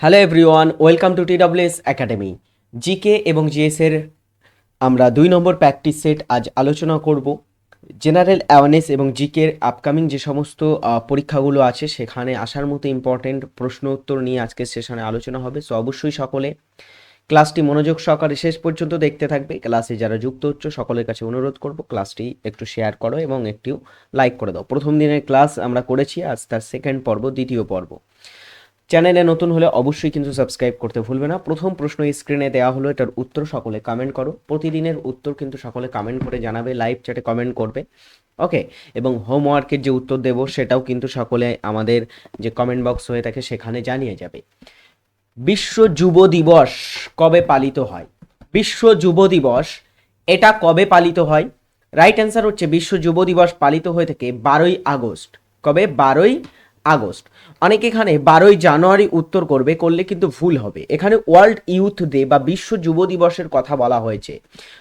Hello everyone welcome to TWS academy GK এবং GS এর আমরা দুই নম্বর প্র্যাকটিস সেট আজ আলোচনা করব। জেনারেল অ্যাওয়ারনেস এবং জিকের আপকামিং যে সমস্ত পরীক্ষাগুলো আছে, সেখানে আসার মতো ইম্পর্টেন্ট প্রশ্ন উত্তর নিয়ে আজকের সেশনে আলোচনা হবে। সো অবশ্যই সকলে ক্লাসটি মনোযোগ সহকারে শেষ পর্যন্ত দেখতে থাকবে। ক্লাসে যারা যুক্ত হচ্ছ, সকলের কাছে অনুরোধ করব ক্লাসটি একটু শেয়ার করো এবং একটু লাইক করে দাও। প্রথম দিনের ক্লাস আমরা করেছি, আজ তার সেকেন্ড পর্ব, দ্বিতীয় পর্ব। চ্যানেলে নতুন হলে অবশ্যই কিন্তু সাবস্ক্রাইব করতে ভুলবে না। প্রথম প্রশ্ন স্ক্রিনে দেওয়া হলো, এটার উত্তর সকলে কমেন্ট করো। প্রতিদিনের উত্তর কিন্তু সকলে কমেন্ট করে জানাবে লাইভ চ্যাটে কমেন্ট করবে। ওকে এবং হোমওয়ার্কের যে উত্তর দেব, সেটাও কিন্তু সকলে আমাদের যে কমেন্ট বক্স হয়ে থাকে, সেখানে জানিয়ে যাবে। বিশ্ব যুব দিবস কবে পালিত হয়? বিশ্ব যুব দিবস, এটা কবে পালিত হয়? রাইট অ্যান্সার হচ্ছে, বিশ্ব যুব দিবস পালিত হয়ে থাকে বারোই আগস্ট। কবে? বারোই আগস্ট। অনেকে এখানে বারোই জানুয়ারি উত্তর করবে, করলে কিন্তু ভুল হবে। এখানে ওয়ার্ল্ড ইউথ ডে বা বিশ্ব যুব দিবসের কথা বলা হয়েছে।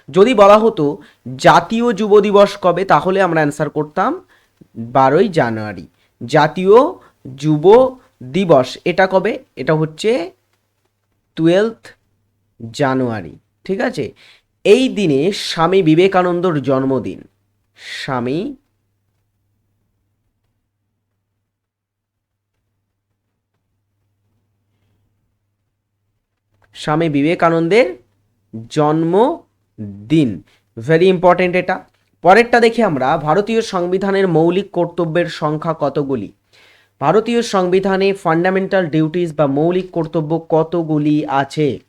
যদি বলা হতো জাতীয় যুব দিবস কবে, তাহলে আমরা অ্যান্সার করতাম বারোই জানুয়ারি। জাতীয় যুব দিবস, এটা কবে? এটা হচ্ছে টুয়েলথ জানুয়ারি, ঠিক আছে? এই দিনে স্বামী বিবেকানন্দর জন্মদিন। স্বামী স্বামী বিবেকানন্দের জন্মদিন। ভেরি ইম্পর্টেন্ট এটা। পরেরটা দেখি আমরা, ভারতীয় সংবিধানের মৌলিক কর্তব্যের সংখ্যা কতগুলি? ভারতীয় সংবিধানে ফান্ডামেন্টাল ডিউটিস বা মৌলিক কর্তব্য কতগুলি আছে?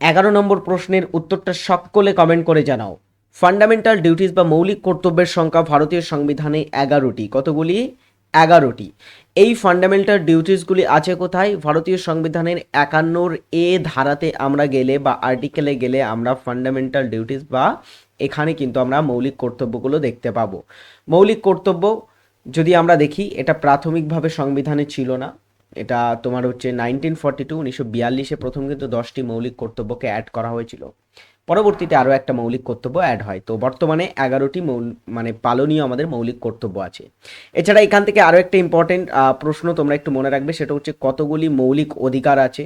এগারো নম্বর প্রশ্নের উত্তরটা সকলে কমেন্ট করে জানাও। ফান্ডামেন্টাল ডিউটিস বা মৌলিক কর্তব্যের সংখ্যা ভারতীয় সংবিধানে এগারোটি। কতগুলি? এগারোটি। এই ফান্ডামেন্টাল ডিউটিসগুলি আছে কোথায়? ভারতীয় সংবিধানের একান্নর এ ধারাতে আমরা গেলে বা আর্টিকেলে গেলে আমরা ফান্ডামেন্টাল ডিউটিস বা এখানে কিন্তু আমরা মৌলিক কর্তব্যগুলো দেখতে পাবো। মৌলিক কর্তব্য, যদি আমরা দেখি, এটা প্রাথমিকভাবে সংবিধানে ছিল না। এটা তোমার হচ্ছে নাইনটিন ফর্টি টু উনিশশো বিয়াল্লিশে প্রথম কিন্তু দশটি মৌলিক কর্তব্যকে অ্যাড করা হয়েছিল। পরবর্তীতে আরও একটা মৌলিক কর্তব্য অ্যাড হয়। তো বর্তমানে এগারোটি মৌল মানে পালনীয় আমাদের মৌলিক কর্তব্য আছে। এছাড়া এখান থেকে আরও একটা ইম্পর্টেন্ট প্রশ্ন তোমরা একটু মনে রাখবে, সেটা হচ্ছে কতগুলি মৌলিক অধিকার আছে?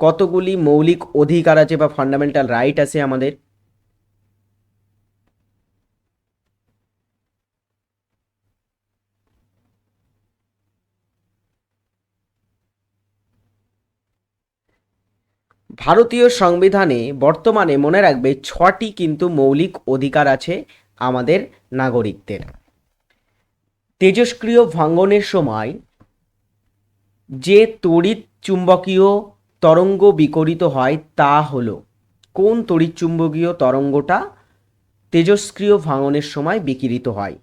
কতগুলি মৌলিক অধিকার আছে বা ফান্ডামেন্টাল রাইট আছে আমাদের? ভারতীয় সংবিধানে বর্তমানে মনে রাখবে ছটি কিন্তু মৌলিক অধিকার আছে আমাদের নাগরিকদের। তেজস্ক্রিয় ভাঙ্গনের সময় যে তড়িৎ চুম্বকীয় তরঙ্গ বিকরিত হয় তা হল, কোন তড়িৎ চুম্বকীয় তরঙ্গটা তেজস্ক্রিয় ভাঙনের সময় বিকিরিত হয়?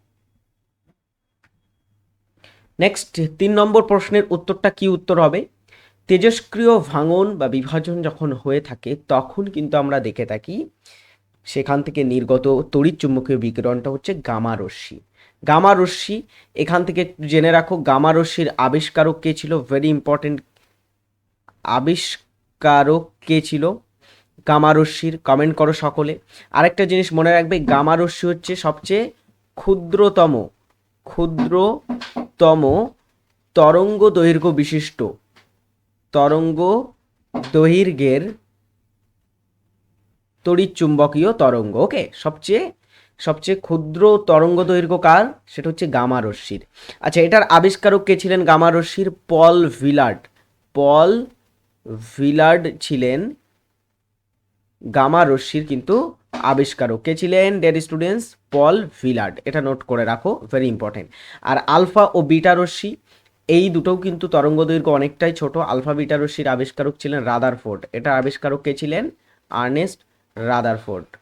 নেক্সট তিন নম্বর প্রশ্নের উত্তরটা কি উত্তর হবে? তেজস্ক্রিয় ভাঙন বা বিভাজন যখন হয়ে থাকে, তখন কিন্তু আমরা দেখে থাকি সেখান থেকে নির্গত তড়িৎ চুম্বকীয় বিকিরণটা হচ্ছে গামা রশ্মি। গামা রশ্মি, এখান থেকে জেনে রাখো, গামা রশ্মির আবিষ্কারক কে ছিল? ভেরি ইম্পর্টেন্ট আবিষ্কারক কে ছিল? গামা রশ্মির কমেন্ট করো সকলে। আরেকটা জিনিস মনে রাখবে, গামা রশ্মি হচ্ছে সবচেয়ে ক্ষুদ্রতম ক্ষুদ্রতম তরঙ্গ দৈর্ঘ্য বিশিষ্ট তরঙ্গ দৈর্ঘ্যের তড়িৎ চুম্বকীয় তরঙ্গ ওকে সবচেয়ে সবচেয়ে ক্ষুদ্র তরঙ্গ দৈর্ঘ্য কার? সেটা হচ্ছে গামা রশ্মির। আচ্ছা এটার আবিষ্কারক কে ছিলেন গামা রশ্মির? পল ভিলার্ড। পল ভিলার্ড ছিলেন গামা রশ্মির কিন্তু আবিষ্কারক। কে ছিলেন? Dear students Paul Villard. এটা নোট করে রাখো ভেরি ইম্পর্টেন্ট আর আলফা ও বিটা রশ্মি? এই দুটোও কিন্তু তরঙ্গ দৈর্ঘ্য অনেকটাই ছোট। আলফা বিটা রশ্মির আবিষ্কারক ছিলেন রাদারফোর্ড। এটা আবিষ্কারক কে ছিলেন? Ernst rather Rutherford.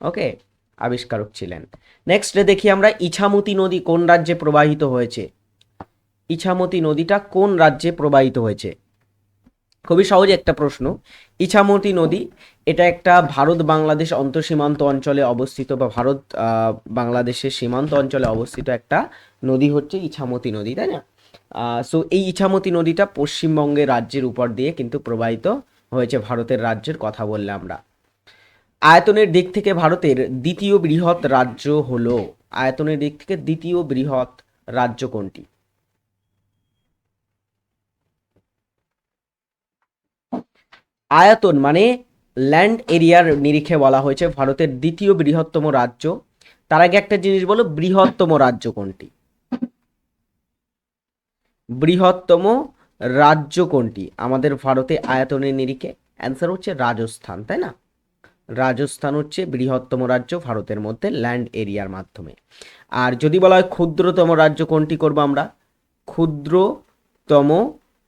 ওকে, আবিষ্কারক ছিলেন। নেক্সট দেখি আমরা ইছামতি নদী কোন রাজ্যে প্রবাহিত হয়েছে? ইছামতি নদীটা কোন রাজ্যে প্রবাহিত হয়েছে? খুবই সহজ একটা প্রশ্ন। ইছামতি নদী, এটা একটা ভারত বাংলাদেশ অন্তঃসীমান্ত অঞ্চলে অবস্থিত বা ভারত বাংলাদেশের সীমান্ত অঞ্চলে অবস্থিত একটা নদী হচ্ছে ইছামতি নদী, তাই না? সো এই ইছামতি নদীটা পশ্চিমবঙ্গের রাজ্যের উপর দিয়ে কিন্তু প্রবাহিত হয়েছে, ভারতের রাজ্যের কথা বললে আমরা। আয়তনের দিক থেকে ভারতের দ্বিতীয় বৃহৎ রাজ্য হলো, আয়তনের দিক থেকে দ্বিতীয় বৃহৎ রাজ্য কোনটি? আয়তন মানে ল্যান্ড এরিয়ার নিরিখে বলা হয়েছে ভারতের দ্বিতীয় বৃহত্তম রাজ্য। তার আগে একটা জিনিস বলো, বৃহত্তম রাজ্য কোনটি? বৃহত্তম রাজ্য কোনটি? আমাদের ভারতে আয়তনের নিরিখে অ্যান্সার হচ্ছে রাজস্থান, তাই না? রাজস্থান হচ্ছে বৃহত্তম রাজ্য ভারতের মধ্যে ল্যান্ড এরিয়ার মাধ্যমে। আর যদি বলা হয় ক্ষুদ্রতম রাজ্য কোনটি করব আমরা? ক্ষুদ্রতম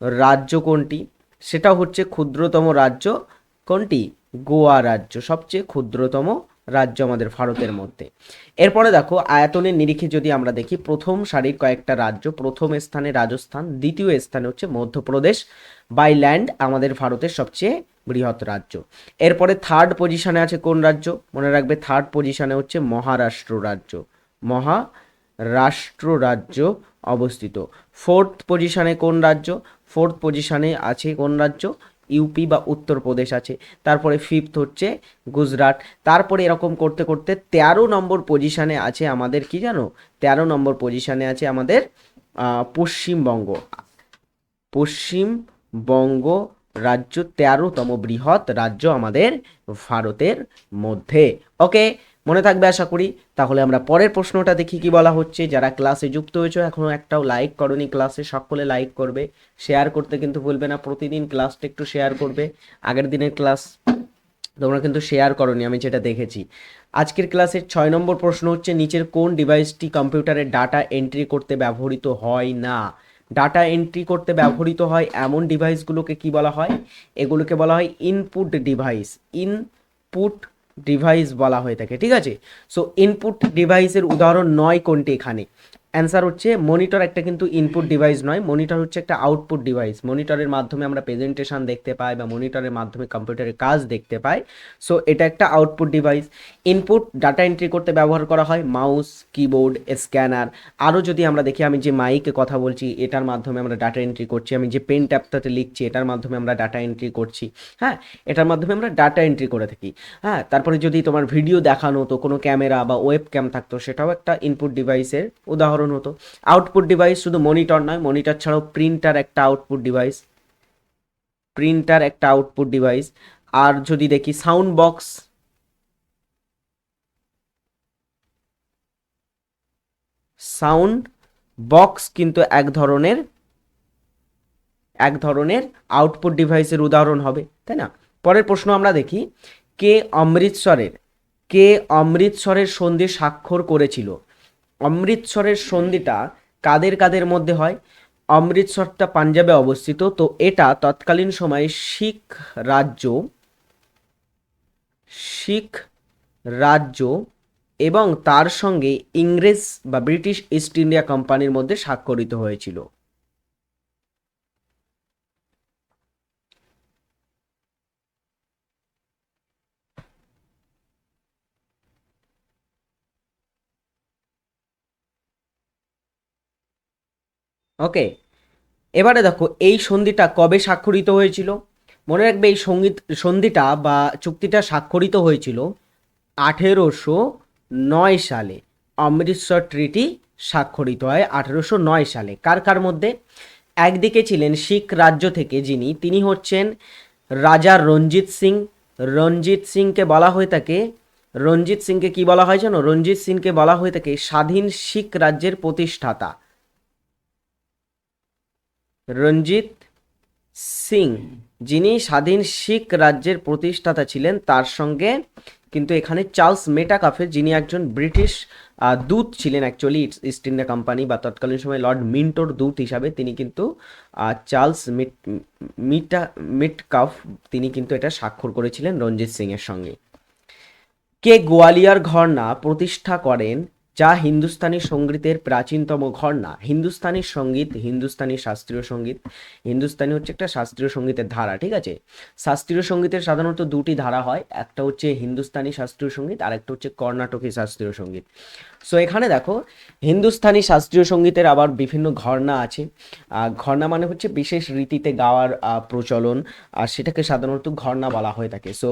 রাজ্য কোনটি? সেটা হচ্ছে ক্ষুদ্রতম রাজ্য কোনটি? গোয়া রাজ্য, সবচেয়ে ক্ষুদ্রতম রাজ্য আমাদের ভারতের মধ্যে। এরপরে দেখো, আয়তনের নিরিখে যদি আমরা দেখি, প্রথম সারির কয়েকটা রাজ্য, প্রথম স্থানে রাজস্থান, দ্বিতীয় স্থানে হচ্ছে মধ্যপ্রদেশ, বাই ল্যান্ড আমাদের ভারতের সবচেয়ে বৃহৎ রাজ্য। এরপরে থার্ড পজিশনে আছে কোন রাজ্য? মনে রাখবে, থার্ড পজিশনে হচ্ছে মহারাষ্ট্র রাজ্য। মহারাষ্ট্র রাজ্য অবস্থিত। ফোর্থ পজিশনে কোন রাজ্য? ফোর্থ পজিশনে আছে কোন রাজ্য? ইউপি বা উত্তরপ্রদেশ আছে। তারপরে ফিফথ হচ্ছে গুজরাট। তারপরে এরকম করতে করতে তেরো নম্বর পজিশনে আছে আমাদের কি জানো? তেরো নম্বর পজিশনে আছে আমাদের পশ্চিমবঙ্গ। পশ্চিমবঙ্গ রাজ্য তেরোতম বৃহৎ রাজ্য আমাদের ভারতের মধ্যে। ওকে? মনে থাকবে আশা করি। তাহলে আমরা পরের প্রশ্নটা দেখি কি বলা হচ্ছে। যারা ক্লাসে যুক্ত হয়েছে, এখনও একটাও লাইক করনি ক্লাসে, সকলে লাইক করবে। শেয়ার করতে কিন্তু ভুলবে না, প্রতিদিন ক্লাসটা একটু শেয়ার করবে। আগের দিনের ক্লাস তোমরা কিন্তু শেয়ার করনি, আমি যেটা দেখেছি। আজকের ক্লাসের ছয় নম্বর প্রশ্ন হচ্ছে, নিচের কোন ডিভাইসটি কম্পিউটারের ডাটা এন্ট্রি করতে ব্যবহৃত হয় না? ডাটা এন্ট্রি করতে ব্যবহৃত হয় এমন ডিভাইসগুলোকে কি বলা হয়? এগুলোকে বলা হয় ইনপুট ডিভাইস ইনপুট ডিভাইস বলা হয়ে থাকে ঠিক আছে? সো ইনপুট ডিভাইসের উদাহরণ নয় কোনটি এখানে। অ্যান্সার হচ্ছে মনিটর একটা কিন্তু ইনপুট ডিভাইস নয়, মনিটর হচ্ছে একটা আউটপুট ডিভাইস মনিটরের মাধ্যমে আমরা প্রেজেন্টেশন দেখতে পাই বা মনিটরের মাধ্যমে কম্পিউটারের কাজ দেখতে পাই। সো এটা একটা output device input data entry করতে ব্যবহার করা হয় মাউস কিবোর্ড স্ক্যানার আরও যদি আমরা দেখি, আমি যে মাইকে কথা বলছি, এটার মাধ্যমে আমরা ডাটা এন্ট্রি করছি। আমি যে পেন ট্যাপটাতে লিখছি, এটার মাধ্যমে আমরা ডাটা এন্ট্রি করছি। হ্যাঁ এটার মাধ্যমে আমরা ডাটা এন্ট্রি করে থাকি। হ্যাঁ তারপরে যদি তোমার ভিডিও দেখানো, তো কোনো ক্যামেরা বা ওয়েব ক্যাম থাকতো, সেটাও একটা ইনপুট ডিভাইসের উদাহরণ হতো। আউটপুট ডিভাইস শুধু মনিটর নয় মনিটর ছাড়াও প্রিন্টার একটা আউটপুট ডিভাইস প্রিন্টার একটা আউটপুট ডিভাইস আর যদি দেখি সাউন্ড বক্স সাউন্ড বক্স কিন্তু এক ধরনের এক ধরনের আউটপুট ডিভাইসের উদাহরণ হবে, তাই না? পরের প্রশ্ন আমরা দেখি, কে অমৃতসরের কে অমৃতসরের সন্ধি স্বাক্ষর করেছিল? অমৃতসরের সন্ধিটা কাদের কাদের মধ্যে হয়? অমৃতসরটা পাঞ্জাবে অবস্থিত। তো এটা তৎকালীন সময়ে শিখ রাজ্য শিখ রাজ্য এবং তার সঙ্গে ইংরেজ বা ব্রিটিশ ইস্ট ইন্ডিয়া কোম্পানির মধ্যে স্বাক্ষরিত হয়েছিল। ওকে, এবারে দেখো, এই সন্ধিটা কবে স্বাক্ষরিত হয়েছিল? মনে রাখবে এই সংগীত, সন্ধিটা বা চুক্তিটা স্বাক্ষরিত হয়েছিল আঠেরোশো নয় সালে। অমৃতসর ট্রিটি স্বাক্ষরিত হয় আঠেরোশো নয় সালে। কার কার মধ্যে? একদিকে ছিলেন শিখ রাজ্য থেকে যিনি, তিনি হচ্ছেন রাজা রঞ্জিত সিং। রঞ্জিত সিংকে বলা হয়ে থাকে রঞ্জিত সিংকে কি বলা হয় জানো? রঞ্জিত সিংকে বলা হয়ে থাকে স্বাধীন শিখ রাজ্যের প্রতিষ্ঠাতা। রঞ্জিত সিং, যিনি স্বাধীন শিখ রাজ্যের প্রতিষ্ঠাতা ছিলেন, তার সঙ্গে কিন্তু এখানে চার্লস মেটাকাফে যিনি একজন ব্রিটিশ দূত ছিলেন অ্যাকচুয়ালি ইস্ট ইন্ডিয়া কোম্পানি বা তৎকালীন সময় লর্ড মিন্টোর দূত হিসাবে তিনি কিন্তু চার্লস মিট, মিটা, মিটকাফ, তিনি কিন্তু এটা স্বাক্ষর করেছিলেন রঞ্জিত সিং এর সঙ্গে। কে গোয়ালিয়র ঘরনা প্রতিষ্ঠা করেন যা হিন্দুস্তানি সঙ্গীতের প্রাচীনতম ঘরনা হিন্দুস্তানি সংগীত, হিন্দুস্তানি শাস্ত্রীয় সংগীত। হিন্দুস্তানি হচ্ছে একটা শাস্ত্রীয় সঙ্গীতের ধারা, ঠিক আছে? শাস্ত্রীয় সঙ্গীতের সাধারণত দুটি ধারা হয়, একটা হচ্ছে হিন্দুস্তানি শাস্ত্রীয় সংগীত, আর একটা হচ্ছে কর্ণাটকী শাস্ত্রীয় সংগীত। সো এখানে দেখো, হিন্দুস্তানি শাস্ত্রীয় সঙ্গীতের আবার বিভিন্ন ঘরনা আছে। ঘরনা মানে হচ্ছে বিশেষ রীতিতে গাওয়ার প্রচলন, আর সেটাকে সাধারণত ঘরনা বলা হয়ে থাকে। সো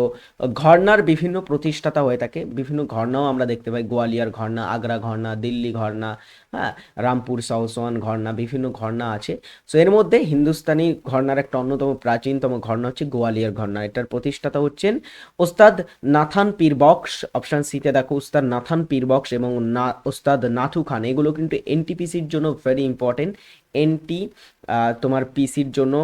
ঘরনার বিভিন্ন প্রতিষ্ঠাতা হয়ে থাকে। বিভিন্ন ঘরনাও আমরা দেখতে পাই, গোয়ালিয়ার ঘরনা আগ্রা ঘরনা, দিল্লি ঘরনা হ্যাঁ রামপুর সাউসওয়ান ঘরনা, বিভিন্ন ঘরনা আছে। সো এর মধ্যে হিন্দুস্তানি ঘরনার একটা অন্যতম প্রাচীনতম ঘরনা হচ্ছে গোয়ালিয়র ঘরনা। এটার প্রতিষ্ঠাতা হচ্ছেন ওস্তাদ নাথান পীর বক্স অপশন সিতে দেখো, ওস্তাদ নাথান পীরবক্স এবং না, ওস্তাদ নাথু খান। এগুলো কিন্তু এনটিপিসির জন্য ভেরি ইম্পর্টেন্ট এনটি তোমার পিসির জন্য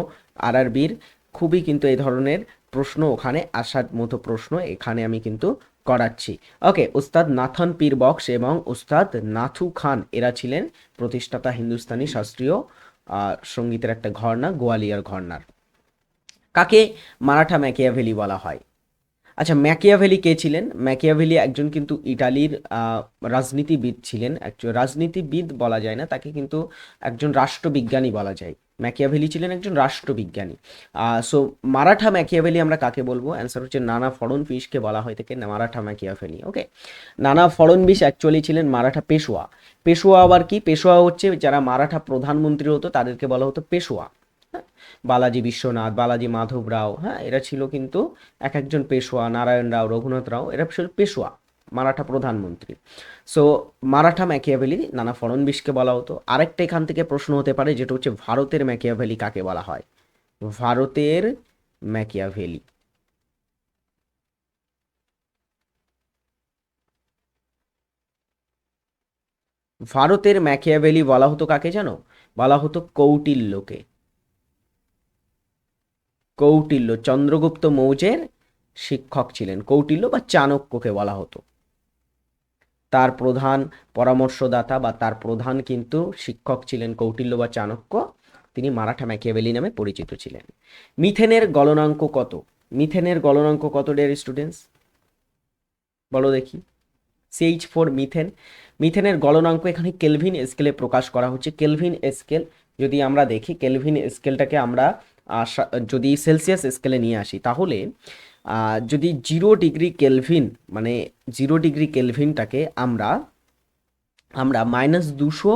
আর আরআরবির খুবই কিন্তু এই ধরনের প্রশ্ন ওখানে, আসার মতো প্রশ্ন। এখানে আমি কিন্তু করাচ্ছি। ওকে, উস্তাদ নাথন পীর বক্স এবং উস্তাদ নাথু খান, এরা ছিলেন প্রতিষ্ঠাতা হিন্দুস্তানি শাস্ত্রীয় সঙ্গীতের একটা ঘরনা গোয়ালিয়র ঘরনার কাকে? মারাঠা ম্যাকিয়াভেলি বলা হয়। আচ্ছা ম্যাকিয়াভেলি কে ছিলেন? ম্যাকিয়াভেলি একজন কিন্তু ইটালির রাজনীতিবিদ ছিলেন। একজন রাজনীতিবিদ বলা যায় না, তাকে কিন্তু একজন রাষ্ট্রবিজ্ঞানী বলা যায়। ম্যাকিয়াভেলি ছিলেন একজন রাষ্ট্রবিজ্ঞানী। সো মারাঠা ম্যাকিয়াভেলি আমরা কাকে বলব? অ্যান্সার হচ্ছে নানা ফড়নবিশকে বলা হয় থেকে মারাঠা ম্যাকিয়াভেলি ওকে নানা ফড়নবিশ অ্যাকচুয়ালি ছিলেন মারাঠা পেশোয়া। পেশোয়া আবার কি? পেশোয়া হচ্ছে যারা মারাঠা প্রধানমন্ত্রী হতো, তাদেরকে বলা হতো পেশোয়া হ্যাঁ? বালাজি বিশ্বনাথ, বালাজি মাধব রাও হ্যাঁ? এরা ছিল কিন্তু এক একজন পেশোয়া নারায়ণ রাও রঘুনাথ রাও এরা ছিল পেশোয়া। মারাঠা প্রধানমন্ত্রী। সো মারাঠা ম্যাকিয়াভেলি, নানা ফড়নবিশকে বলা হতো। আরেকটা এখান থেকে প্রশ্ন হতে পারে, যেটা হচ্ছে ভারতের ম্যাকিয়াভেলি কাকে বলা হয়? ভারতের ম্যাকিয়াভেলি। ভারতের ম্যাকিয়াভেলি বলা হতো কাকে জানো? বলা হতো কৌটিল্যকে। কৌটিল্য, চন্দ্রগুপ্ত মৌর্যের শিক্ষক ছিলেন। কৌটিল্য বা চাণক্যকে বলা হতো। তার প্রধান পরামর্শদাতা বা তার প্রধান কিন্তু শিক্ষক ছিলেন কৌটিল্য বা চাণক্য। তিনি মারাঠা ম্যাকিয়াভেলি নামে পরিচিত ছিলেন। মিথেনের গলনাঙ্ক কত? মিথেনের গলনাঙ্ক কত ডেয়ার স্টুডেন্টস বলো দেখি। CH four methane. মিথেনের গলনাঙ্ক এখানে কেলভিন স্কেলে প্রকাশ করা হচ্ছে। কেলভিন স্কেল যদি আমরা দেখি কেলভিন স্কেলটাকে আমরা আহ, সা- যদি সেলসিয়াস স্কেলে নিয়ে আসি তাহলে যদি জিরো ডিগ্রি কেলভিন মানে জিরো ডিগ্রি কেলভিনটাকে আমরা আমরা মাইনাস দুশো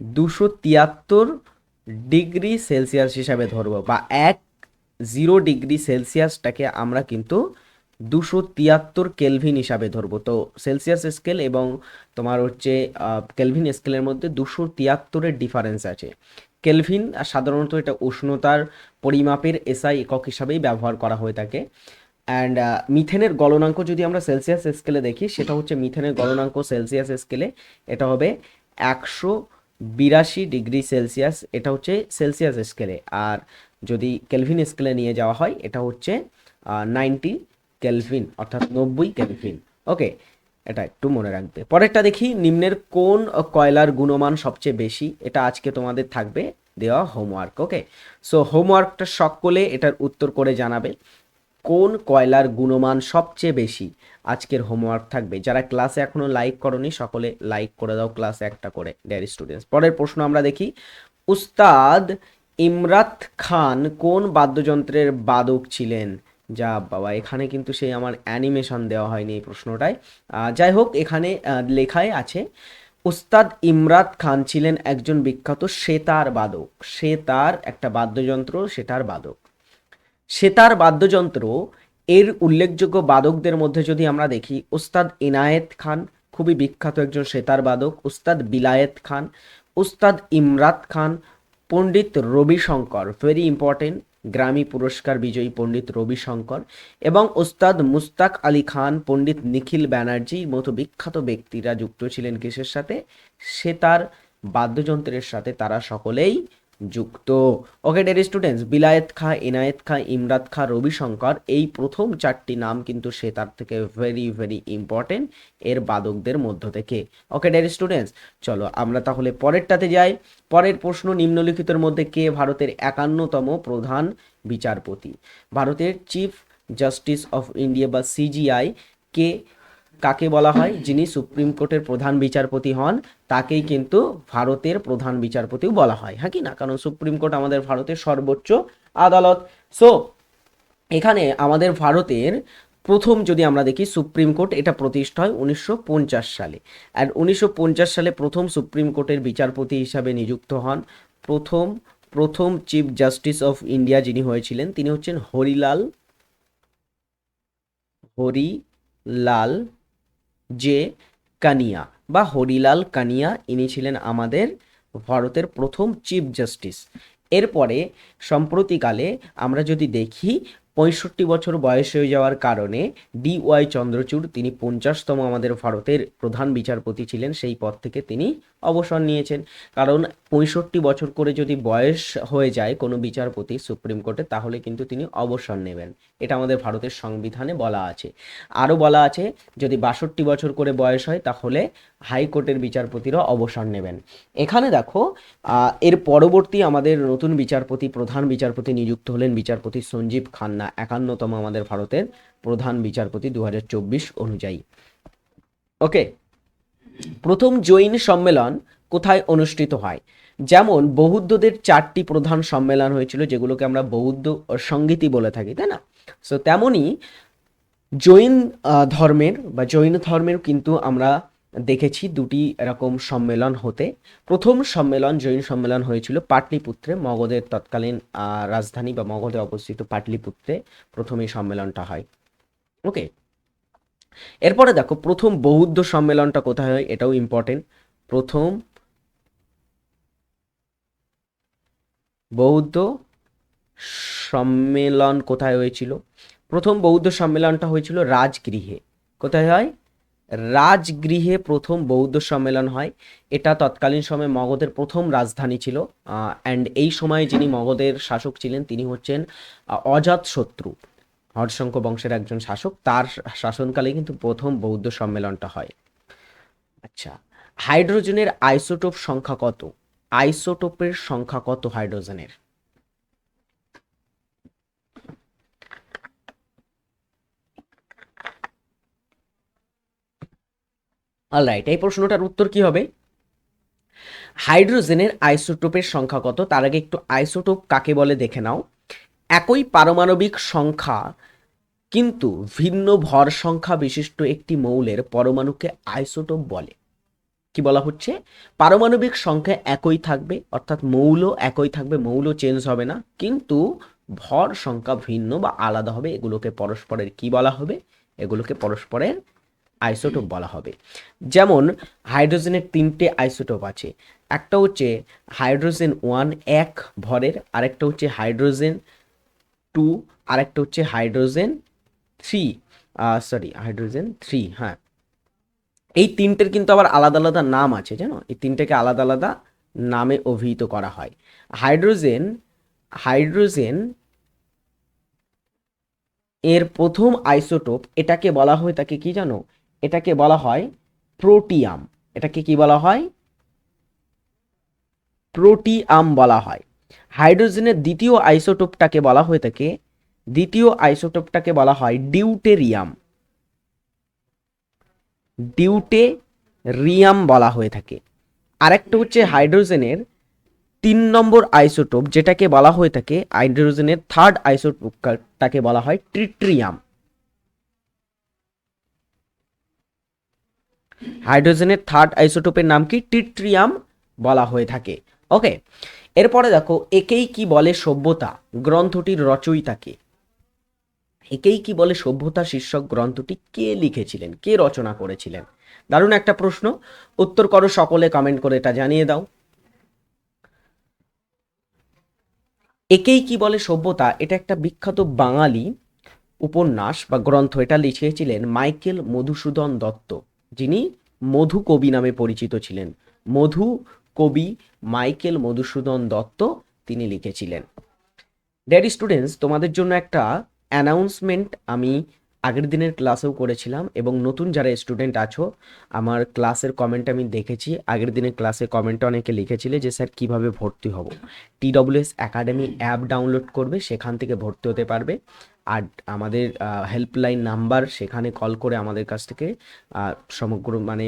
দুশো তিয়াত্তর ডিগ্রি সেলসিয়াস হিসাবে ধরবো, বা এক জিরো ডিগ্রি সেলসিয়াসটাকে আমরা কিন্তু দুশো তিয়াত্তর কেলভিন হিসাবে ধরবো। তো সেলসিয়াস স্কেল এবং তোমার হচ্ছে কেলভিন স্কেলের মধ্যে দুশো তিয়াত্তরের ডিফারেন্স আছে। কেলভিন সাধারণত এটা উষ্ণতার পরিমাপের এসআই একক হিসাবেই ব্যবহার করা হয়ে থাকে। অ্যান্ড মিথেনের গলনাঙ্ক যদি আমরা সেলসিয়াস স্কেলে দেখি, সেটা হচ্ছে মিথেনের গলনাঙ্ক সেলসিয়াস স্কেলে এটা হবে একশো বিরাশি ডিগ্রি সেলসিয়াস এটা হচ্ছে সেলসিয়াস স্কেলে আর যদি কেলভিন স্কেলে নিয়ে যাওয়া হয়, এটা হচ্ছে নাইনটি কেলভিন অর্থাৎ নব্বই কেলভিন ওকে এটা একটু মনে রাখবে। পরেরটা দেখি, নিম্নের কোন কয়লার গুণমান সবচেয়ে বেশি? এটা আজকে তোমাদের থাকবে, দেওয়া হোমওয়ার্ক ওকে সো হোমওয়ার্কটা সকলে এটার উত্তর করে জানাবে। কোন কয়লার গুণমান সবচেয়ে বেশি? আজকের হোমওয়ার্ক থাকবে। যারা ক্লাসে এখনও লাইক করনি, সকলে লাইক করে দাও ক্লাসে একটা করে ডেয়ার স্টুডেন্টস পরের প্রশ্ন আমরা দেখি, উস্তাদ ইমরাত খান কোন বাদ্যযন্ত্রের বাদক ছিলেন? যা বাবা, এখানে কিন্তু সেই আমার অ্যানিমেশন দেওয়া হয়নি এই প্রশ্নটায়। যাই হোক, এখানে লেখায় আছে, উস্তাদ ইমরাত খান ছিলেন একজন বিখ্যাত সেতার বাদক। সেতার একটা বাদ্যযন্ত্র, সেতার বাদক। সেতার বাদ্যযন্ত্র এর উল্লেখযোগ্য বাদকদের মধ্যে যদি আমরা দেখি উস্তাদ ইনায়েত খান, খুবই বিখ্যাত একজন সেতার বাদক Ustad Vilayat Khan Ustad Imrat Khan, Pandit Ravishankar very important Grammy পুরস্কার বিজয়ী পণ্ডিত রবিশঙ্কর, এবং ওস্তাদ মুস্তাক আলী খান, পণ্ডিত নিখিল ব্যানার্জির মতো বিখ্যাত ব্যক্তিরা যুক্ত ছিলেন কিসের সাথে? সেতার বাদ্যযন্ত্রের সাথে তারা সকলেই যুক্ত। ওকে ডের স্টুডেন্টস বিলায়েত খা ইনায়েত খা, ইমরাত খা, রবিশঙ্কর, এই প্রথম চারটি নাম কিন্তু সে তার থেকে ভেরি ভেরি ইম্পর্টেন্ট এর বাদকদের মধ্য থেকে। ওকে ডের স্টুডেন্টস চলো আমরা তাহলে পরেরটাতে যাই। পরের প্রশ্ন, নিম্নলিখিতের মধ্যে কে ভারতের একান্নতম প্রধান বিচারপতি? ভারতের চিফ জাস্টিস অফ ইন্ডিয়া বা সিজিআই কে কাকে বলা হয়? যিনি সুপ্রিম কোর্টের প্রধান বিচারপতি হন, তাকেই কিন্তু ভারতের প্রধান বিচারপতিও বলা হয়। হ্যাঁ কি না? কারণ সুপ্রিম কোর্ট আমাদের ভারতের সর্বোচ্চ আদালত। সো এখানে আমাদের ভারতের প্রথম যদি আমরা দেখি, সুপ্রিম কোর্ট এটা প্রতিষ্ঠা হয় উনিশশো পঞ্চাশ সালে। আর উনিশশো পঞ্চাশ সালে প্রথম সুপ্রিম কোর্টের বিচারপতি হিসাবে নিযুক্ত হন। প্রথম প্রথম চিফ জাস্টিস অফ ইন্ডিয়া যিনি হয়েছিলেন, তিনি হচ্ছেন হরিলাল হরিলাল জে কানিয়া বা হরিলাল কানিয়া, ইনি ছিলেন আমাদের ভারতের প্রথম চিফ জাস্টিস। এরপরে সম্প্রতিকালে আমরা যদি দেখি, পঁয়ষট্টি বছর বয়স হয়ে যাওয়ার কারণে ডি ওয়াই চন্দ্রচূড়, তিনি পঞ্চাশতম আমাদের ভারতের প্রধান বিচারপতি ছিলেন, সেই পদ থেকে তিনি অবসর নিয়েছেন। কারণ পঁয়ষট্টি বছর করে যদি বয়স হয়ে যায় কোনো বিচারপতি সুপ্রিম কোর্টে, তাহলে কিন্তু তিনি অবসর নেবেন। এটা আমাদের ভারতের সংবিধানে বলা আছে। আরও বলা আছে, যদি বাষট্টি বছর করে বয়স হয়, তাহলে হাইকোর্টের বিচারপতিরা অবসর নেবেন। এখানে দেখো এর পরবর্তী আমাদের নতুন বিচারপতি, প্রধান বিচারপতি নিযুক্ত হলেন বিচারপতি সঞ্জীব খান্না, একান্নতম আমাদের ভারতের প্রধান বিচারপতি দু হাজার চব্বিশ অনুযায়ী। ওকে প্রথম জৈন সম্মেলন কোথায় অনুষ্ঠিত হয়? যেমন বৌদ্ধদের চারটি প্রধান সম্মেলন হয়েছিল, যেগুলোকে আমরা বৌদ্ধ সঙ্গীতি বলে থাকি, তাই না? সো তেমনই জৈন ধর্মের বা জৈন ধর্মের কিন্তু আমরা দেখেছি দুটি এরকম সম্মেলন হতে। প্রথম সম্মেলন, জৈন সম্মেলন হয়েছিল পাটলিপুত্রে, মগধের তৎকালীন রাজধানী বা মগধে অবস্থিত পাটলিপুত্রে প্রথম সম্মেলনটা হয়। ওকে এরপরে দেখো, প্রথম বৌদ্ধ সম্মেলনটা কোথায় হয়? এটাও ইম্পর্টেন্ট প্রথম বৌদ্ধ সম্মেলন কোথায় হয়েছিল? প্রথম বৌদ্ধ সম্মেলনটা হয়েছিল রাজগৃহে। কোথায় হয়? রাজগৃহে প্রথম বৌদ্ধ সম্মেলন হয়। এটা তৎকালীন সময়ে মগধের প্রথম রাজধানী ছিল। অ্যান্ড এই সময়ে যিনি মগধের শাসক ছিলেন, তিনি হচ্ছেন অজাতশত্রু। হর্ষঙ্ক বংশের একজন শাসক, তার শাসনকালে কিন্তু প্রথম বৌদ্ধ সম্মেলনটা হয়। আচ্ছা হাইড্রোজেনের আইসোটোপ সংখ্যা কত? আইসোটোপের সংখ্যা কত হাইড্রোজেনের? অলরাইট এই প্রশ্নটার উত্তর কি হবে? হাইড্রোজেনের আইসোটোপের সংখ্যা কত? তার আগে একটু আইসোটোপ কাকে বলে দেখে নাও। একই পারমাণবিক সংখ্যা, কিন্তু ভিন্ন ভর সংখ্যা বিশিষ্ট একটি মৌলের পরমাণুকে আইসোটোপ বলে। কি বলা হচ্ছে? পারমাণবিক সংখ্যা একই থাকবে, অর্থাৎ মৌল একই থাকবে, মৌল চেঞ্জ হবে না, কিন্তু ভর সংখ্যা ভিন্ন বা আলাদা হবে, এগুলোকে পরস্পরের কি বলা হবে? এগুলোকে পরস্পরের আইসোটোপ বলা হবে। যেমন, হাইড্রোজেনের তিনটে আইসোটোপ আছে, একটা হচ্ছে হাইড্রোজেন ওয়ান এক ভরের, আরেকটা হচ্ছে হাইড্রোজেন টু আরেকটা হচ্ছে hydrogen three sorry hydrogen three হ্যাঁ। এই তিনটের কিন্তু আবার আলাদা আলাদা নাম আছে, জানো? এই তিনটেকে আলাদা আলাদা নামে অভিহিত করা হয়। হাইড্রোজেন হাইড্রোজেন এর প্রথম আইসোটোপ এটাকে বলা হয়, তাকে কি জানো? এটাকে বলা হয় প্রোটিয়াম এটাকে কি বলা হয়? প্রোটিয়াম বলা হয়। হাইড্রোজেনের দ্বিতীয় আইসোটোপটাকে বলা হয়ে থাকে, দ্বিতীয় আইসোটোপটাকে বলা হয় ডিউটেরিয়াম। ডিউটেরিয়াম বলা হয়ে থাকে। আরেকটা হচ্ছে হাইড্রোজেনের তিন নম্বর আইসোটোপ, যেটাকে বলা হয়ে থাকে, হাইড্রোজেনের থার্ড আইসোটোপটাকে বলা হয় ট্রিট্রিয়াম। হাইড্রোজেনের থার্ড আইসোটোপের নাম কি? ট্রিট্রিয়াম বলা হয়ে থাকে। ওকে এরপরে দেখো, একেই কি বলে সভ্যতা? গ্রন্থটির রচয়িতাকে একেই কি বলে সভ্যতা শীর্ষক গ্রন্থটি কে লিখেছিলেন? কে রচনা করেছিলেন? দারুণ একটা প্রশ্ন। উত্তর করো সকলে কমেন্ট করে এটা জানিয়ে দাও। একেই কি বলে সভ্যতা? এটা একটা বিখ্যাত বাঙালি উপন্যাস বা গ্রন্থ, এটা লিখেছিলেন মাইকেল মধুসূদন দত্ত। যিনি মধু কবি নামে পরিচিত ছিলেন। মধু কবি মাইকেল মধুসূদন দত্ত তিনি লিখেছিলেন। ডেড স্টুডেন্টস তোমাদের জন্য একটা অ্যানাউন্সমেন্ট আমি আগের দিনের ক্লাসেও করেছিলাম এবং নতুন যারা স্টুডেন্ট আছো, আমার ক্লাসের কমেন্ট আমি দেখেছি। আগের দিনের ক্লাসে কমেন্টে অনেকে লিখেছিলে যে, স্যার, কীভাবে ভর্তি হব? T TWS academy app download করবে, সেখান থেকে ভর্তি হতে পারবে। আর আমাদের হেল্পলাইন নাম্বার সেখানে কল করে আমাদের কাছ থেকে সমগ্র মানে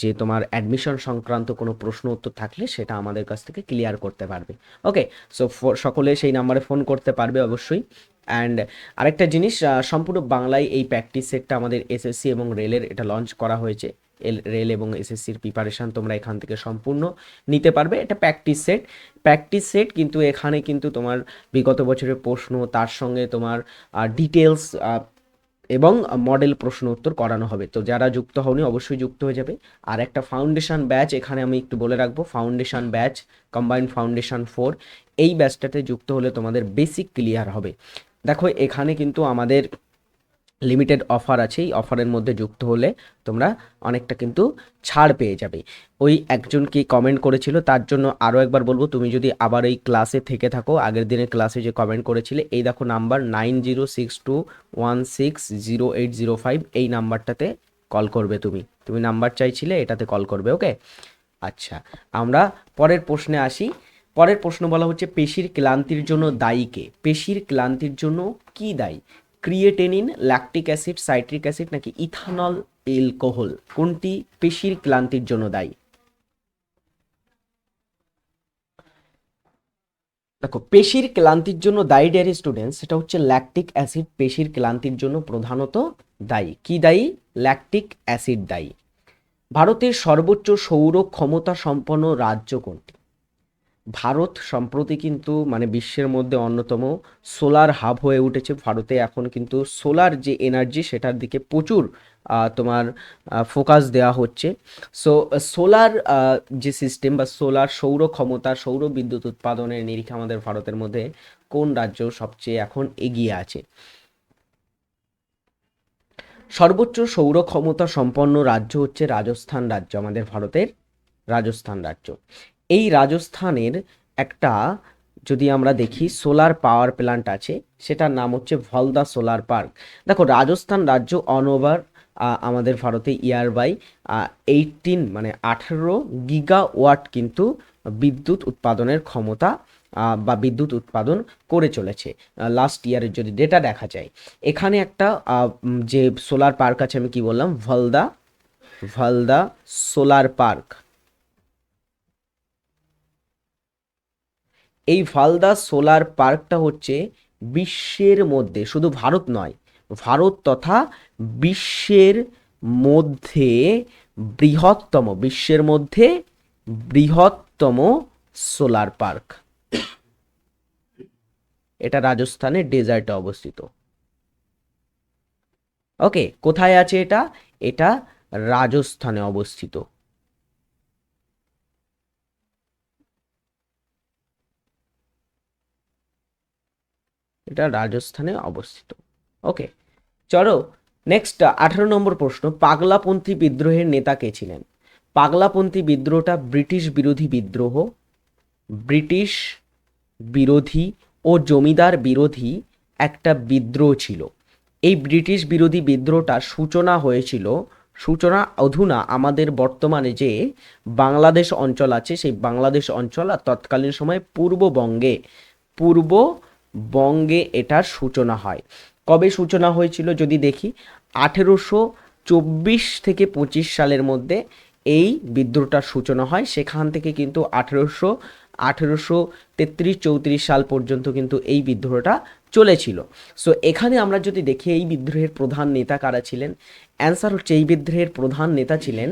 যে তোমার অ্যাডমিশন সংক্রান্ত কোনো প্রশ্ন উত্তর থাকলে সেটা আমাদের কাছ থেকে ক্লিয়ার করতে পারবে। ওকে সো সকলে সেই নাম্বারে ফোন করতে পারবে অবশ্যই। অ্যান্ড আরেকটা জিনিস সম্পূর্ণ বাংলায় এই প্র্যাকটিস সেটটা আমাদের এসএসসি এবং রেলের এটা লঞ্চ করা হয়েছে। রেল এবং এসএসসির প্রিপারেশন তোমরা এখান থেকে সম্পূর্ণ নিতে পারবে। এটা প্র্যাকটিস সেট প্র্যাকটিস সেট কিন্তু এখানে কিন্তু তোমার বিগত বছরের প্রশ্ন, তার সঙ্গে তোমার ডিটেলস এবং মডেল প্রশ্ন উত্তর করানো হবে। তো যারা যুক্ত হওনি অবশ্যই যুক্ত হয়ে যাবে। আর একটা ফাউন্ডেশন ব্যাচ এখানে আমি একটু বলে রাখব। Foundation batch combined foundation four এই ব্যাচটাতে যুক্ত হলে তোমাদের বেসিক ক্লিয়ার হবে। দেখো, এখানে কিন্তু আমাদের লিমিটেড অফার আছে, এই অফারের মধ্যে যুক্ত হলে তোমরা অনেকটা কিন্তু ছাড় পেয়ে যাবে। ওই একজন কি কমেন্ট করেছিল, তার জন্য আরও একবার বলব, তুমি যদি আবার এই ক্লাসে থেকে থাকো, আগের দিনের ক্লাসে যে কমেন্ট করেছিলে, এই দেখো number nine zero six two one six zero eight zero five এই নাম্বারটাতে কল করবে তুমি। তুমি নাম্বার চাইছিলে, এটাতে কল করবে ওকে আচ্ছা আমরা পরের প্রশ্নে আসি। পরের প্রশ্ন বলা হচ্ছে, পেশির ক্লান্তির জন্য দায়ী কে? পেশির ক্লান্তির জন্য কি দায়ী? Creatinine lactic acid citric acid নাকি ইথানল এলকোহল কোনটি পেশির ক্লান্তির জন্য দায়ী? দেখো, পেশির ক্লান্তির জন্য দায়ী ডেয়ারি স্টুডেন্ট সেটা হচ্ছে ল্যাকটিক অ্যাসিড পেশির ক্লান্তির জন্য প্রধানত দায়ী। কি দায়ী? ল্যাকটিক অ্যাসিড দায়ী। ভারতের সর্বোচ্চ সৌর ক্ষমতা সম্পন্ন রাজ্য কোনটি? ভারত সম্প্রতি কিন্তু মানে বিশ্বের মধ্যে অন্যতম সোলার হাব হয়ে উঠেছে। ভারতে এখন কিন্তু সোলার যে এনার্জি সেটার দিকে প্রচুর তোমার ফোকাস দেওয়া হচ্ছে। সো সোলার যে সিস্টেম বা সোলার সৌর ক্ষমতা, সৌর বিদ্যুৎ উৎপাদনের নিরিখে আমাদের ভারতের মধ্যে কোন রাজ্য সবচেয়ে এখন এগিয়ে আছে? সর্বোচ্চ সৌর ক্ষমতা সম্পন্ন রাজ্য হচ্ছে রাজস্থান রাজ্য, আমাদের ভারতের রাজস্থান রাজ্য। এই রাজস্থানের একটা, যদি আমরা দেখি সোলার পাওয়ার প্ল্যান্ট আছে। সেটার নাম হচ্ছে ভলদা সোলার পার্ক দেখো, রাজস্থান রাজ্য অন ওভার আমাদের ভারতে ইয়ার বাই এইটিন মানে আঠেরো গিগা ওয়াট কিন্তু বিদ্যুৎ উৎপাদনের ক্ষমতা বা বিদ্যুৎ উৎপাদন করে চলেছে। লাস্ট ইয়ারের যদি ডেটা দেখা যায়। এখানে একটা যে সোলার পার্ক আছে, আমি কি বললাম? ভলদা ভলদা সোলার পার্ক এই ফালদা সোলার পার্কটা হচ্ছে বিশ্বের মধ্যে, শুধু ভারত নয়, ভারত তথা বিশ্বের মধ্যে বৃহত্তম, বিশ্বের মধ্যে বৃহত্তম সোলার পার্ক। এটা রাজস্থানের ডেজার্টে অবস্থিত। ওকে, কোথায় আছে এটা? এটা রাজস্থানে অবস্থিত। এটা রাজস্থানে অবস্থিত। ওকে চলো নেক্সট আঠারো নম্বর প্রশ্ন, পাগলাপন্থী বিদ্রোহের নেতা কে ছিলেন? পাগলাপন্থী বিদ্রোহটা ব্রিটিশ বিরোধী বিদ্রোহ, ব্রিটিশ বিরোধী ও জমিদার বিরোধী একটা বিদ্রোহ ছিল। এই ব্রিটিশ বিরোধী বিদ্রোহটার সূচনা হয়েছিল, সূচনা অধুনা আমাদের বর্তমানে যে বাংলাদেশ অঞ্চল আছে, সেই বাংলাদেশ অঞ্চল আর তৎকালীন সময়ে পূর্ববঙ্গে পূর্ববঙ্গে এটার সূচনা হয়। কবে সূচনা হয়েছিল যদি দেখি? আঠেরোশো চব্বিশ থেকে পঁচিশ সালের মধ্যে এই বিদ্রোহটার সূচনা হয়। সেখান থেকে কিন্তু আঠেরোশো আঠেরোশো তেত্রিশ, চৌত্রিশ সাল পর্যন্ত কিন্তু এই বিদ্রোহটা চলেছিল। সো এখানে আমরা যদি দেখি, এই বিদ্রোহের প্রধান নেতা কারা ছিলেন? অ্যান্সার হচ্ছে, এই বিদ্রোহের প্রধান নেতা ছিলেন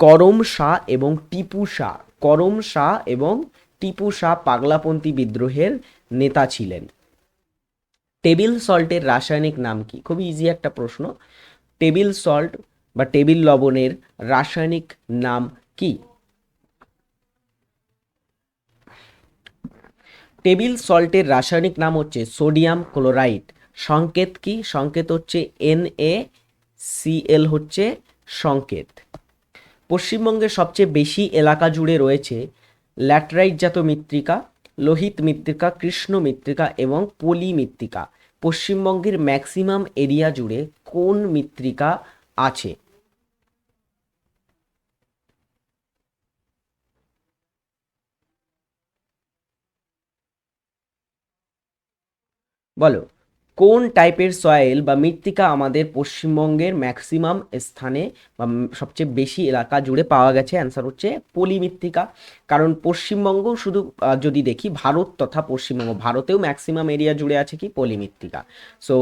করম শাহ এবং টিপু শাহ। করম শাহ এবং টিপু শাহ পাগলাপন্থী বিদ্রোহের নেতা ছিলেন। টেবিল সল্টের রাসায়নিক নাম কি? খুবই ইজি একটা প্রশ্ন। টেবিল সল্ট বা টেবিল লবণের রাসায়নিক নাম কি? টেবিল সল্টের রাসায়নিক নাম হচ্ছে সোডিয়াম ক্লোরাইড। সংকেত কি? সংকেত হচ্ছে এন এ সিএল হচ্ছে সংকেত। পশ্চিমবঙ্গের সবচেয়ে বেশি এলাকা জুড়ে রয়েছে ল্যাটেরাইট জাত মৃত্তিকা। লোহিত মৃত্তিকা, কৃষ্ণ মৃত্তিকা এবং পলি মৃত্তিকা। পশ্চিমবঙ্গের ম্যাক্সিমাম এরিয়া জুড়ে কোন মৃত্তিকা আছে? বলো। কোন টাইপের সয়েল বা মৃত্তিকা আমাদের পশ্চিমবঙ্গের ম্যাক্সিমাম স্থানে বা সবচেয়ে বেশি এলাকা জুড়ে পাওয়া গেছে? অ্যান্সার হচ্ছে পলি মৃত্তিকা কারণ পশ্চিমবঙ্গ শুধু যদি দেখি ভারত তথা পশ্চিমবঙ্গ, ভারতেও ম্যাক্সিমাম এরিয়া জুড়ে আছে কি? পলি মৃত্তিকা সো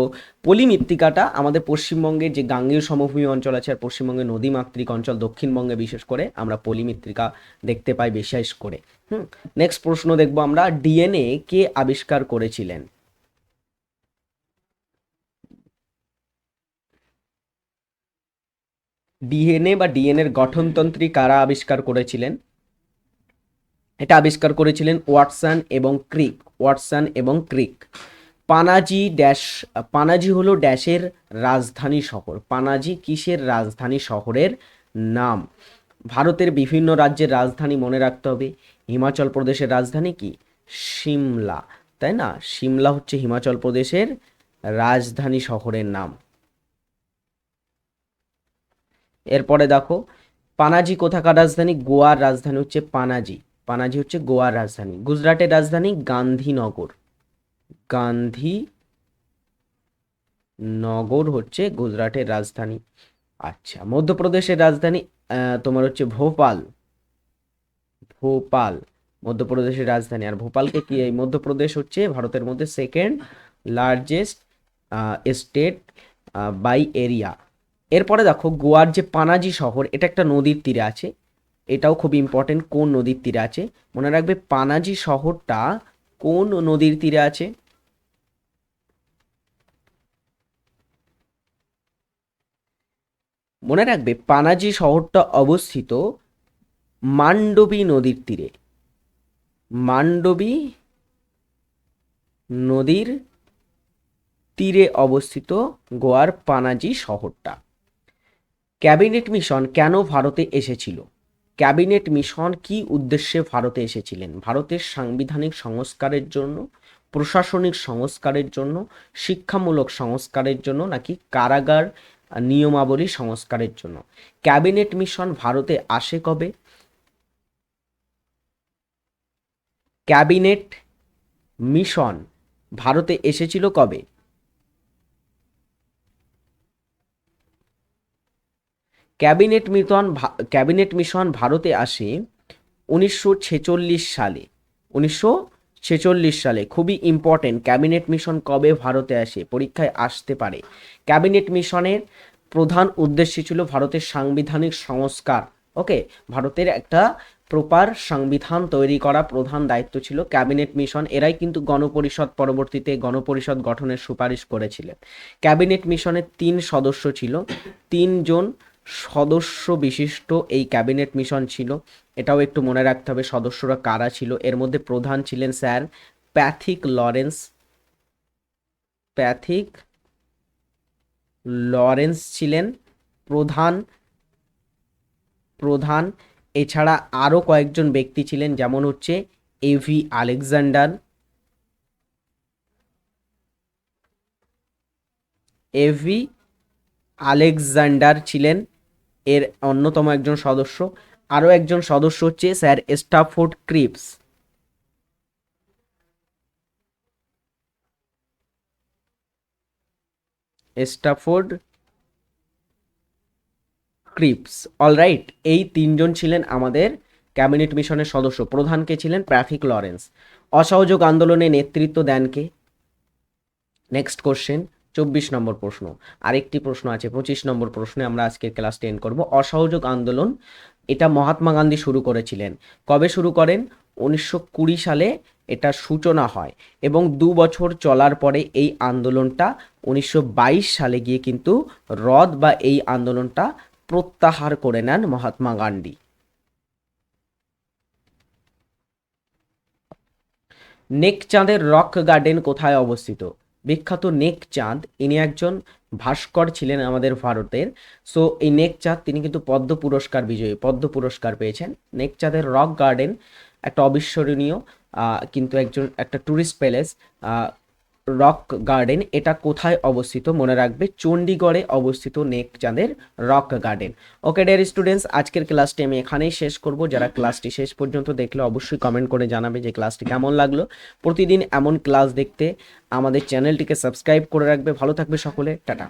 পলি মৃত্তিকাটা আমাদের পশ্চিমবঙ্গের যে গাঙ্গেয় সমভূমি অঞ্চল আছে আর পশ্চিমবঙ্গের নদীমাতৃক অঞ্চল, দক্ষিণবঙ্গে বিশেষ করে আমরা পলি মৃত্তিকা দেখতে পাই বিশেষ করে। হুম নেক্সট প্রশ্ন দেখব আমরা। ডিএনএ কে আবিষ্কার করেছিলেন? ডিএনএ বা ডিএনএর গঠনতন্ত্রী কারা আবিষ্কার করেছিলেন? এটা আবিষ্কার করেছিলেন ওয়াটসন এবং ক্রিক, ওয়াটসন এবং ক্রিক। পানাজি ড্যাশ, পানাজি হলো ড্যাশের রাজধানী শহর। পানাজি কিসের রাজধানী শহরের নাম? ভারতের বিভিন্ন রাজ্যের রাজধানী মনে রাখতে হবে। হিমাচল প্রদেশের রাজধানী কি? সিমলা। তাই না? সিমলা হচ্ছে হিমাচল প্রদেশের রাজধানী শহরের নাম। এরপরে দেখো, পানাজি কোথাকার রাজধানী? গোয়ার রাজধানী হচ্ছে পানাজি। পানাজি হচ্ছে গোয়ার রাজধানী। গুজরাটের রাজধানী গান্ধীনগর। গান্ধী নগর হচ্ছে গুজরাটের রাজধানী। আচ্ছা মধ্যপ্রদেশের রাজধানী তোমার হচ্ছে ভোপাল। ভোপাল, মধ্যপ্রদেশের রাজধানী। আর ভোপালকে কি এই মধ্যপ্রদেশ হচ্ছে? ভারতের মধ্যে second largest state by area এরপরে দেখো গোয়ার যে পানাজি শহর, এটা একটা নদীর তীরে আছে। এটাও খুব ইম্পর্টেন্ট কোন নদীর তীরে আছে। মনে রাখবে পানাজি শহরটা কোন নদীর তীরে আছে? মনে রাখবে পানাজি শহরটা অবস্থিত মান্ডবী নদীর তীরে। মান্ডবী নদীর তীরে অবস্থিত গোয়ার পানাজি শহরটা। ক্যাবিনেট মিশন কেন ভারতে এসেছিল? ক্যাবিনেট মিশন কি উদ্দেশ্যে ভারতে এসেছিলেন? ভারতের সাংবিধানিক সংস্কারের জন্য, প্রশাসনিক সংস্কারের জন্য, শিক্ষামূলক সংস্কারের জন্য, নাকি কারাগার নিয়মাবলী সংস্কারের জন্য? ক্যাবিনেট মিশন ভারতে আসে কবে? ক্যাবিনেট মিশন ভারতে এসেছিল কবে? ক্যাবিনেট মিশন ক্যাবিনেট মিশন ভারতে আসে উনিশশো ছেচল্লিশ সালে। উনিশশো ছেচল্লিশ সালে খুবই ইম্পর্টেন্ট ক্যাবিনেট মিশন কবে ভারতে আসে, পরীক্ষায় আসতে পারে। ক্যাবিনেট মিশনের প্রধান উদ্দেশ্য ছিল ভারতের সাংবিধানিক সংস্কার, ওকে? ভারতের একটা প্রপার সংবিধান তৈরি করা প্রধান দায়িত্ব ছিল ক্যাবিনেট মিশন। এরাই কিন্তু গণপরিষদ পরবর্তীতে গণপরিষদ গঠনের সুপারিশ করেছিলেন। ক্যাবিনেট মিশনের তিন সদস্য ছিল, তিনজন সদস্য বিশিষ্ট এই ক্যাবিনেট মিশন ছিল। এটাও একটু মনে রাখতে হবে, সদস্যরা কারা ছিল? এর মধ্যে প্রধান ছিলেন sir Pethick Lawrence Pethick Lawrence ছিলেন প্রধান প্রধান। এছাড়া আরও কয়েকজন ব্যক্তি ছিলেন, যেমন হচ্ছে এভি আলেকজান্ডার এভি আলেকজান্ডার ছিলেন। এর অন্যতম একজন সদস্য। আরও একজন সদস্য হচ্ছে sir Stafford Cripps. Stafford Cripps. Alright এই তিনজন ছিলেন আমাদের ক্যাবিনেট মিশনের সদস্য। প্রধান কে ছিলেন? Pethick Lawrence. অসহযোগ আন্দোলনে নেতৃত্ব দেন কে? নেক্সট কোশ্চেন চব্বিশ নম্বর প্রশ্ন। আরেকটি প্রশ্ন আছে, পঁচিশ নম্বর প্রশ্নে আমরা আজকের ক্লাস টেন করব। অসহযোগ আন্দোলন, এটা মহাত্মা গান্ধী শুরু করেছিলেন। কবে শুরু করেন? উনিশশো কুড়ি সালে এটা সূচনা হয় এবং দু বছর চলার পরে এই আন্দোলনটা উনিশশো বাইশ সালে গিয়ে কিন্তু রদ বা এই আন্দোলনটা প্রত্যাহার করে নেন মহাত্মা গান্ধী। নেকচাঁদের রক গার্ডেন কোথায় অবস্থিত? বিখ্যাত নেক চাঁদ। ইনি একজন ভাস্কর ছিলেন আমাদের ভারতের। সো এই নেক চাঁদ তিনি কিন্তু পদ্ম পুরস্কার বিজয়ী, পদ্ম পুরস্কার পেয়েছেন। নেক চাঁদের রক গার্ডেন, একটা অবিস্মরণীয় কিন্তু একজন, একটা ট্যুরিস্ট প্যালেস রক গার্ডেন, এটা কোথায় অবস্থিত মনে রাখবে? চণ্ডীগড়ে অবস্থিত নেক চাঁদের rock garden. Okay dear students আজকের ক্লাসটি আমি এখানেই শেষ করব। যারা ক্লাসটি শেষ পর্যন্ত দেখলে অবশ্যই কমেন্ট করে জানাবে যে ক্লাসটি কেমন লাগল। প্রতিদিন এমন ক্লাস দেখতে আমাদের চ্যানেলটিকে সাবস্ক্রাইব করে রাখবে। ভালো থাকবে সকলে। টাটা।